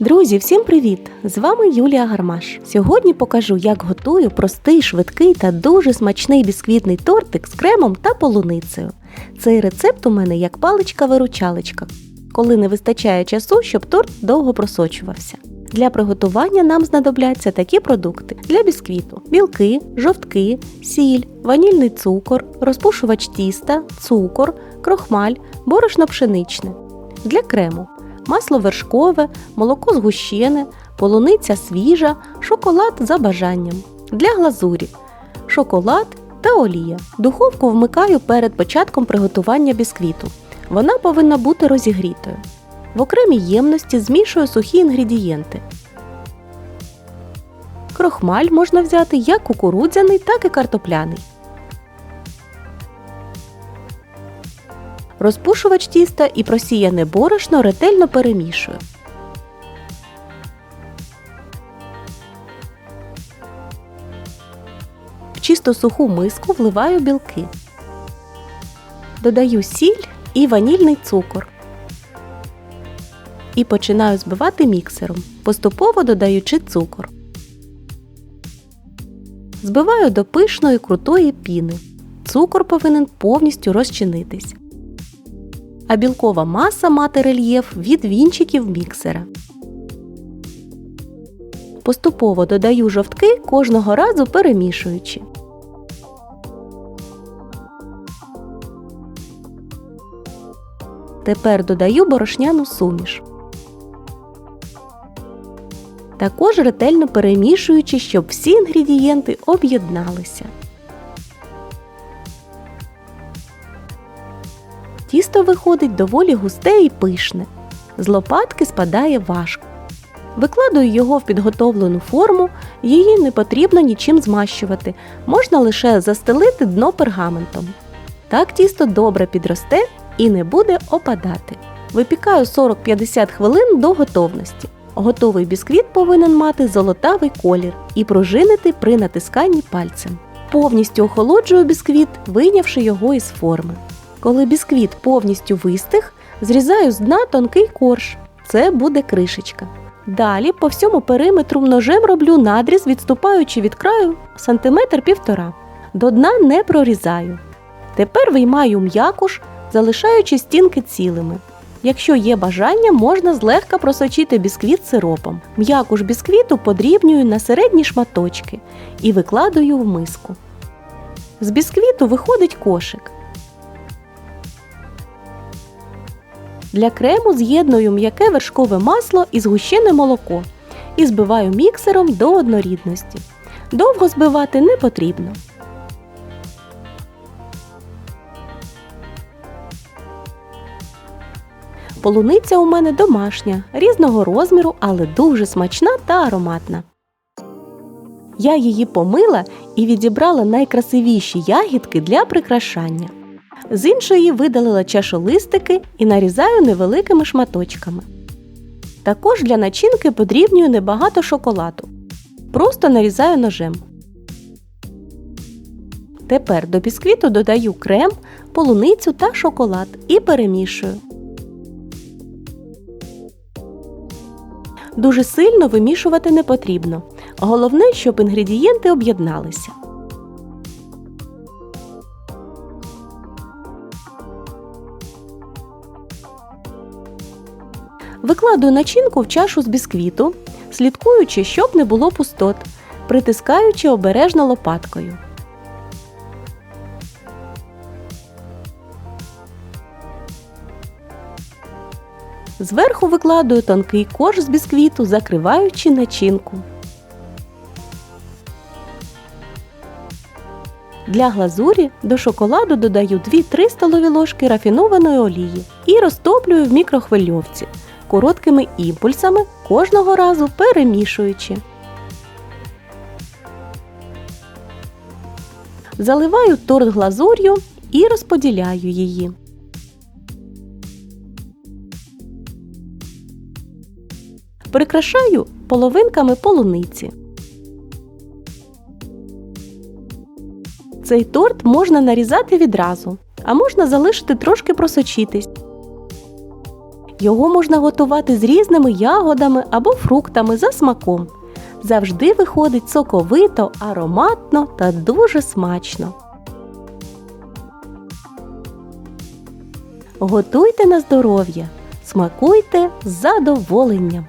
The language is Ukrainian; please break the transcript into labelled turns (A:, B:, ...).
A: Друзі, всім привіт! З вами Юлія Гармаш. Сьогодні покажу, як готую простий, швидкий та дуже смачний бісквітний тортик з кремом та полуницею. Цей рецепт у мене як паличка-виручалочка, коли не вистачає часу, щоб торт довго просочувався. Для приготування нам знадобляться такі продукти для бісквіту: білки, жовтки, сіль, ванільний цукор, розпушувач тіста, цукор, крохмаль, борошно пшеничне. Для крему масло вершкове, молоко згущене, полуниця свіжа, шоколад за бажанням. Для глазурі шоколад та олія. Духовку вмикаю перед початком приготування бісквіту. Вона повинна бути розігрітою. В окремій ємності змішую сухі інгредієнти. Крохмаль можна взяти як кукурудзяний, так і картопляний. Розпушувач тіста і просіяне борошно ретельно перемішую. В чисто суху миску вливаю білки. Додаю сіль і ванільний цукор. І починаю збивати міксером, поступово додаючи цукор. Збиваю до пишної крутої піни. Цукор повинен повністю розчинитись а білкова маса мати рельєф від вінчиків міксера. Поступово додаю жовтки кожного разу перемішуючи. Тепер додаю борошняну суміш. Також ретельно перемішуючи, щоб всі інгредієнти об'єдналися. Тісто виходить доволі густе і пишне. З лопатки спадає важко. Викладаю його в підготовлену форму, її не потрібно нічим змащувати, можна лише застелити дно пергаментом. Так тісто добре підросте і не буде опадати. Випікаю 40-50 хвилин до готовності. Готовий бісквіт повинен мати золотавий колір і пружинити при натисканні пальцем. Повністю охолоджую бісквіт, вийнявши його із форми. Коли бісквіт повністю вистиг, зрізаю з дна тонкий корж. Це буде кришечка. Далі по всьому периметру ножем роблю надріз, відступаючи від краю сантиметр півтора. До дна не прорізаю. Тепер виймаю м'якуш, залишаючи стінки цілими. Якщо є бажання, можна злегка просочити бісквіт сиропом. М'якуш бісквіту подрібнюю на середні шматочки і викладаю в миску. З бісквіту виходить кошик. Для крему з'єдную м'яке вершкове масло і згущене молоко і збиваю міксером до однорідності. Довго збивати не потрібно. Полуниця у мене домашня, різного розміру, але дуже смачна та ароматна. Я її помила і відібрала найкрасивіші ягідки для прикрашання. З іншої видалила чашолистики і нарізаю невеликими шматочками. Також для начинки подрібнюю небагато шоколаду. Просто нарізаю ножем. Тепер до бісквіту додаю крем, полуницю та шоколад і перемішую. Дуже сильно вимішувати не потрібно. Головне, щоб інгредієнти об'єдналися. Викладую начинку в чашу з бісквіту, слідкуючи, щоб не було пустот, притискаючи обережно лопаткою. Зверху викладую тонкий корж з бісквіту, закриваючи начинку. Для глазурі до шоколаду додаю 2-3 столові ложки рафінованої олії і розтоплюю в мікрохвильовці короткими імпульсами кожного разу перемішуючи. Заливаю торт глазур'ю і розподіляю її. Прикрашаю половинками полуниці. Цей торт можна нарізати відразу, а можна залишити трошки просочитись Його можна готувати з різними ягодами або фруктами за смаком. Завжди виходить соковито, ароматно та дуже смачно. Готуйте на здоров'я, смакуйте з задоволенням.